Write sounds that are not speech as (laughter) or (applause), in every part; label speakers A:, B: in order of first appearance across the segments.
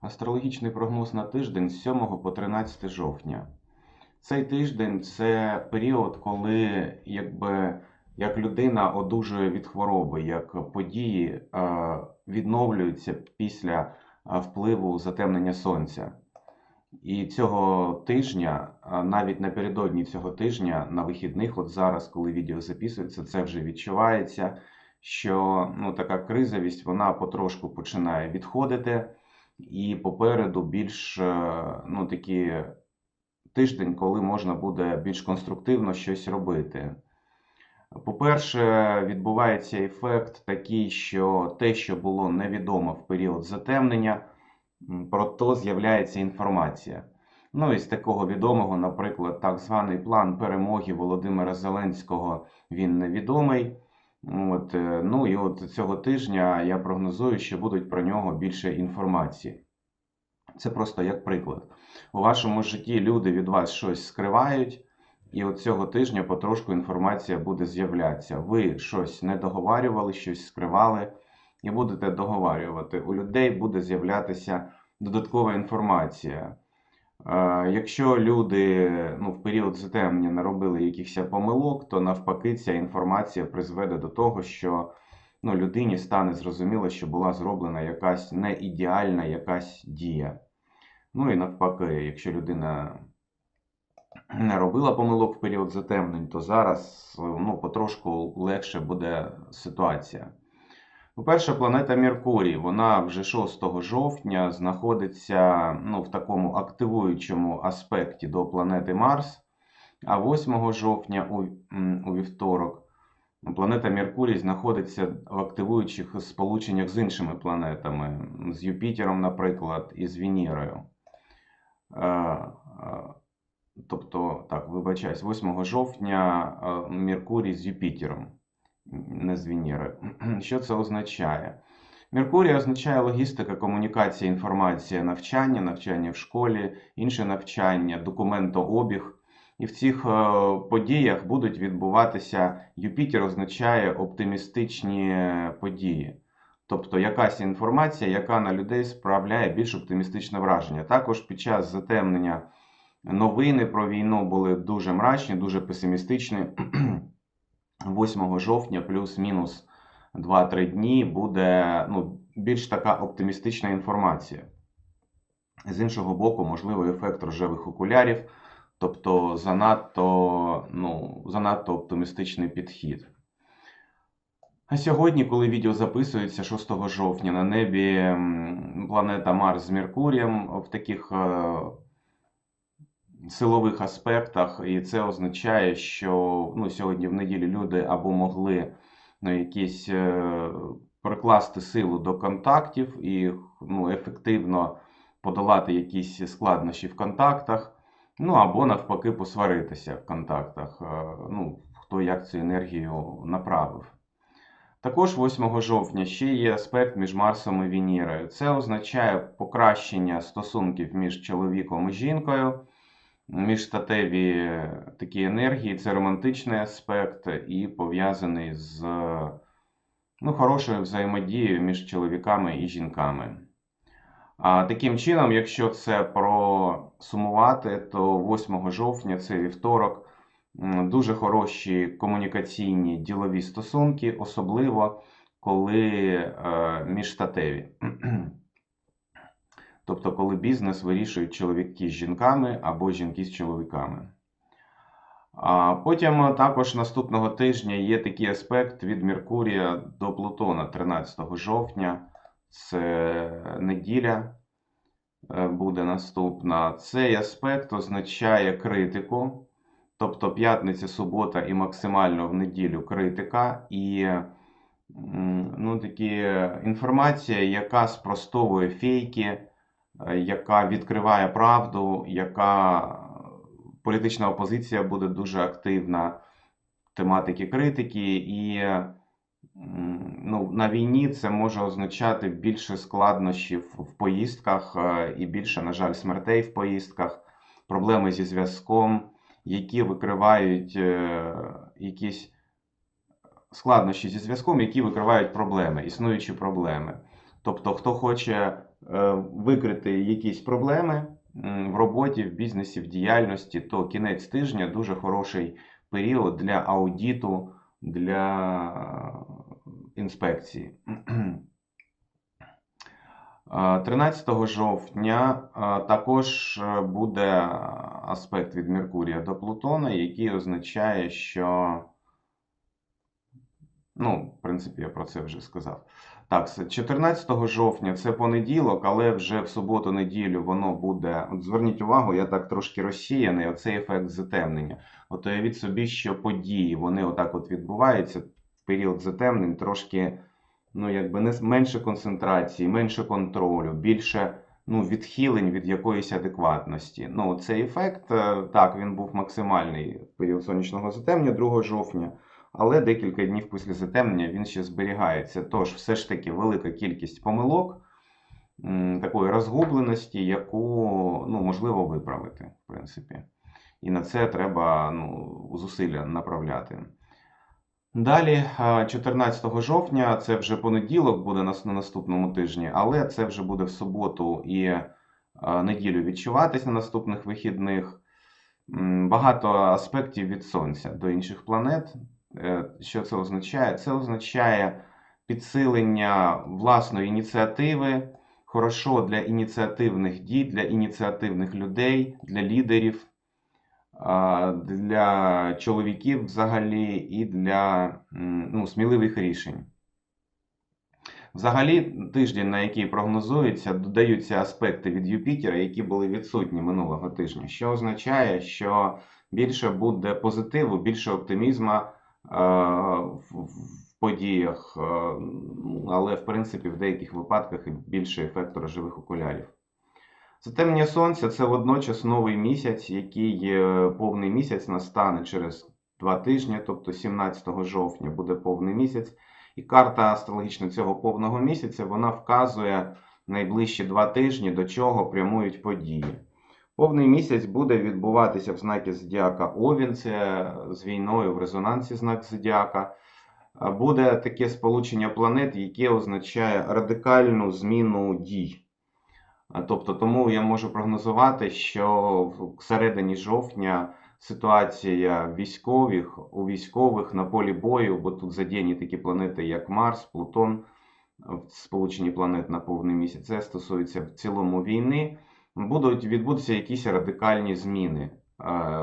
A: Астрологічний прогноз на тиждень з 7 по 13 жовтня. Цей тиждень це період, коли якби, як людина одужує від хвороби, як події відновлюються після впливу затемнення сонця. І цього тижня, навіть напередодні цього тижня, на вихідних, от зараз, коли відео записується, це вже відчувається, що ну, така кризовість вона потрошку починає відходити. І попереду більш е, ну, такі тиждень, коли можна буде більш конструктивно щось робити. По-перше, відбувається ефект такий, що те, що було невідомо в період затемнення, про то з'являється інформація. Ну, із такого відомого, наприклад, так званий план перемоги Володимира Зеленського, він невідомий. От, е, ну і от цього тижня я прогнозую, що будуть про нього більше інформації. Це просто як приклад. У вашому житті люди від вас щось скривають, і от цього тижня потрошку інформація буде з'являтися. Ви щось не договарювали, щось скривали, і будете договарювати. У людей буде з'являтися додаткова інформація. Якщо люди ну, в період затемнення наробили якихось помилок, то навпаки ця інформація призведе до того, що ну, людині стане зрозуміло, що була зроблена якась не ідеальна якась дія. Ну і навпаки, якщо людина не робила помилок в період затемнень, то зараз ну, потрошку легше буде ситуація. По-перше, планета Меркурій, вона вже 6 жовтня знаходиться ну, в такому активуючому аспекті до планети Марс, а 8 жовтня у, у вівторок планета Меркурій знаходиться в активуючих сполученнях з іншими планетами, з Юпітером, наприклад, і з Венерою. Е, е, Тобто, так, вибачаюсь, 8 жовтня е, Меркурій з Юпітером, не з Венерою. Що це означає? Меркурій означає логістика, комунікація, інформація, навчання, навчання в школі, інше навчання, документообіг. І в цих е, подіях будуть відбуватися, Юпітер означає оптимістичні події. Тобто якась інформація, яка на людей справляє більш оптимістичне враження. Також під час затемнення новини про війну були дуже мрачні, дуже песимістичні. (clears throat) 8 жовтня, плюс-мінус 2-3 дні, буде ну, більш така оптимістична інформація. З іншого боку, можливо, ефект рожевих окулярів, тобто занадто, ну, занадто оптимістичний підхід. А сьогодні, коли відео записується 6 жовтня, на небі планета Марс з Меркурієм в таких е, силових аспектах, і це означає, що ну, сьогодні в неділю люди або могли ну, якісь е, прикласти силу до контактів і ну, ефективно подолати якісь складнощі в контактах, ну або навпаки посваритися в контактах. Е, Ну, хто як цю енергію направив. Також 8 жовтня ще є аспект між Марсом і Венерою. Це означає покращення стосунків між чоловіком і жінкою, міжстатеві такі енергії. Це романтичний аспект і пов'язаний з ну, хорошою взаємодією між чоловіками і жінками. А таким чином, якщо це просумувати, то 8 жовтня, це вівторок, дуже хороші комунікаційні ділові стосунки, особливо коли е, міжстатеві. Тобто, коли бізнес вирішують чоловіки з жінками або жінки з чоловіками. Потім також наступного тижня є такий аспект від Меркурія до Плутона 13 жовтня. Це неділя е, буде наступна. Цей аспект означає критику, тобто п'ятниця, субота і максимально в неділю критика, і ну, такі інформація, яка спростовує фейки, е, яка відкриває правду, яка політична опозиція буде дуже активна, тематики критики, і ну, на війні це може означати більше складнощів в поїздках е, і більше, на жаль, смертей в поїздках, проблеми зі зв'язком, які викривають е, якісь складнощі зі зв'язком, які викривають проблеми, існуючі проблеми. Тобто, хто хоче е, викрити якісь проблеми в роботі, в бізнесі, в діяльності, то кінець тижня дуже хороший період для аудіту, для інспекції. (clears throat) Е, 13 жовтня е, також е, буде аспект від Меркурія до Плутона, який означає, що Ну, в принципі, я про це вже сказав. Так, 14 жовтня це понеділок, але вже в суботу-неділю воно буде. От зверніть увагу, я так трошки розсіяний, оцей ефект затемнення. От уявіть собі, що події вони отак от відбуваються період затемнень, трошки, ну, якби не менше концентрації, менше контролю, більше ну, відхилень від якоїсь адекватності. Ну, цей ефект, е, так, він був максимальний в період сонячного затемнення 2 жовтня але декілька днів після затемнення він ще зберігається. Тож, все ж таки, велика кількість помилок, такої розгубленості, яку ну, можливо виправити, в принципі. І на це треба ну, зусилля направляти. Далі, 14 жовтня, це вже понеділок буде на наступному тижні, але це вже буде в суботу і неділю відчуватись на наступних вихідних. Багато аспектів від Сонця до інших планет. Е, Що це означає? Це означає підсилення власної ініціативи, хорошо для ініціативних дій, для ініціативних людей, для лідерів, для чоловіків взагалі і для ну, сміливих рішень. Взагалі, тиждень, на який прогнозується, додаються аспекти від Юпітера, які були відсутні минулого тижня, що означає, що більше буде позитиву, більше оптимізму в в подіях, е, але в принципі в деяких випадках і більше ефекту рожевих окулярів. Затемнення сонця це водночас новий місяць, який е, повний місяць настане через два тижні, тобто 17 жовтня буде повний місяць. І карта астрологічна цього повного місяця вона вказує найближчі два тижні, до чого прямують події. Повний місяць буде відбуватися в знакі Зодіака Овін, це з війною в резонансі знак Зодіака. Буде таке сполучення планет, яке означає радикальну зміну дій. Тобто, тому я можу прогнозувати, що в середині жовтня ситуація військових у військових на полі бою, бо тут задіяні такі планети, як Марс, Плутон, в сполученні планет на повний місяць. Це стосується в цілому війни. Будуть відбудуться якісь радикальні зміни е,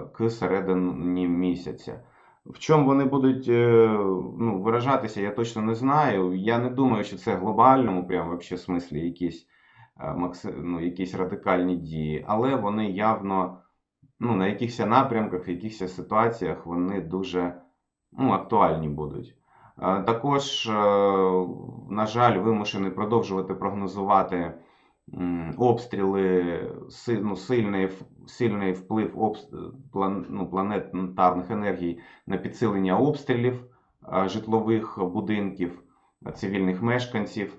A: к середині місяця. В чому вони будуть е, ну, виражатися, я точно не знаю. Я не думаю, що це в глобальному, прям вообще смислі якісь, е, ну, якісь радикальні дії, але вони явно ну, на якихось напрямках, в якихось ситуаціях вони дуже ну, актуальні будуть. Також, на жаль, вимушений продовжувати прогнозувати обстріли, ну, сильний, сильний вплив обс- план, ну, планетарних енергій на підсилення обстрілів житлових будинків, цивільних мешканців.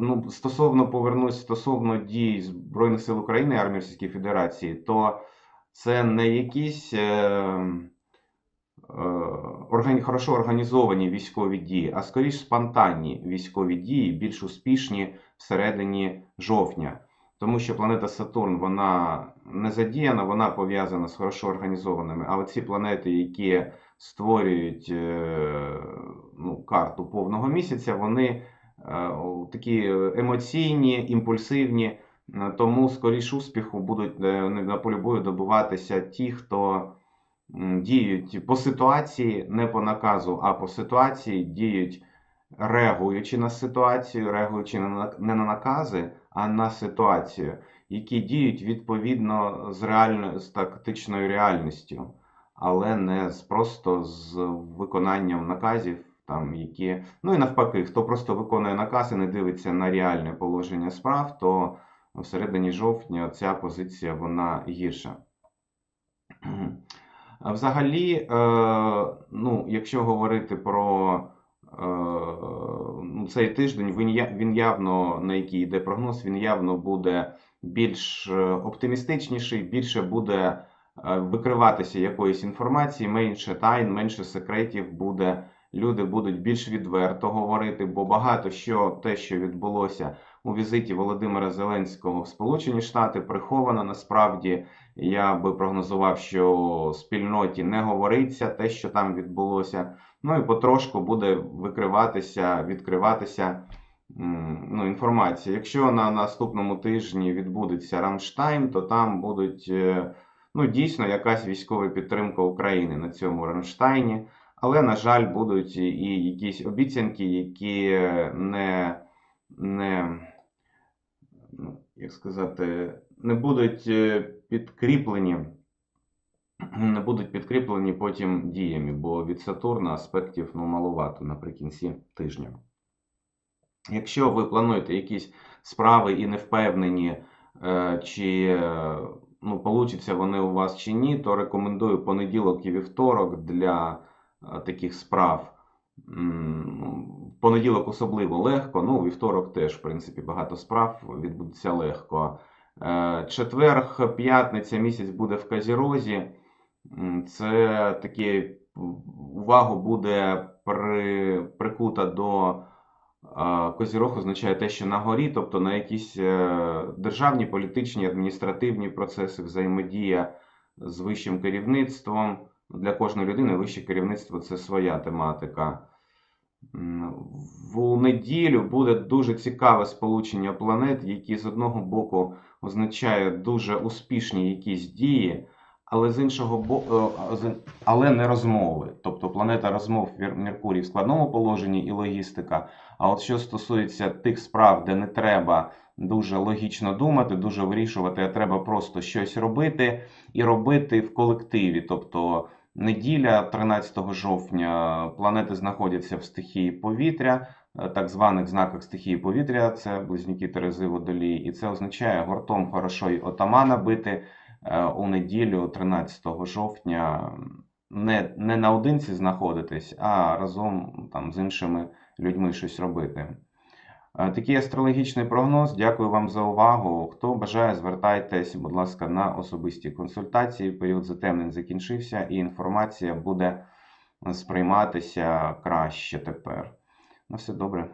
A: Ну, стосовно повернусь стосовно дій Збройних сил України Армії Російської Федерації, то це не якісь е, е, хорошо організовані військові дії, а скоріш спонтанні військові дії, більш успішні всередині жовтня. Тому що планета Сатурн вона не задіяна, вона пов'язана з хорошо організованими. А оці планети, які створюють е, ну, карту повного місяця, вони е, такі емоційні, імпульсивні. Тому скоріш успіху будуть е, на полі бою добиватися ті, хто діють по ситуації, не по наказу, а по ситуації діють реагуючи на ситуацію, реагуючи не на, накази, а на ситуацію, які діють відповідно з реально, з тактичною реальністю, але не з просто з виконанням наказів, там які. Ну і навпаки, хто просто виконує наказ і не дивиться на реальне положення справ, то всередині жовтня ця позиція вона гірша. Взагалі, е, ну, якщо говорити про цей тиждень, він, він явно, на який йде прогноз, він явно буде більш е, оптимістичніший, більше буде е, викриватися якоїсь інформації, менше тайн, менше секретів буде. Люди будуть більш відверто говорити, бо багато що те, що відбулося у візиті Володимира Зеленського в Сполучені Штати приховано. Насправді я би прогнозував, що спільноті не говориться те, що там відбулося. Ну і потрошку буде викриватися, відкриватися ну, інформація. Якщо на наступному тижні відбудеться Рамштайн, то там будуть е, ну, дійсно якась військова підтримка України на цьому Рамштайні. Але, на жаль, будуть і- якісь обіцянки, які не, не як сказати, не будуть е, підкріплені, не будуть підкріплені потім діями, бо від Сатурна аспектів ну, маловато наприкінці тижня. Якщо ви плануєте якісь справи і не впевнені, е, чи е, ну, получаться вони у вас чи ні, то рекомендую понеділок і вівторок для таких справ. Ну, понеділок особливо легко, ну, вівторок теж, в принципі, багато справ відбудеться легко. Е, Четверг, п'ятниця місяць буде в Казірозі. Це таке увагу буде при, прикута до а, Козірог означає те, що на горі, тобто на якісь е, державні, політичні, адміністративні процеси, взаємодія з вищим керівництвом. Для кожної людини вище керівництво це своя тематика. В неділю буде дуже цікаве сполучення планет, які з одного боку означає дуже успішні якісь дії, але з іншого боку, але не розмови. Тобто планета розмов Меркурій в складному положенні і логістика. А от що стосується тих справ, де не треба дуже логічно думати, дуже вирішувати, а треба просто щось робити і робити в колективі. Тобто неділя, 13 жовтня, планети знаходяться в стихії повітря, е, так званих знаках стихії повітря, це близнюки Терези Водолії, і це означає гуртом хорошо й отамана бити е, у неділю, 13 жовтня, не, не наодинці знаходитись, а разом там з іншими людьми щось робити. Е, Такий астрологічний прогноз. Дякую вам за увагу. Хто бажає, звертайтесь, будь ласка, на особисті консультації. Період затемнень закінчився, і інформація буде сприйматися краще тепер. На все добре.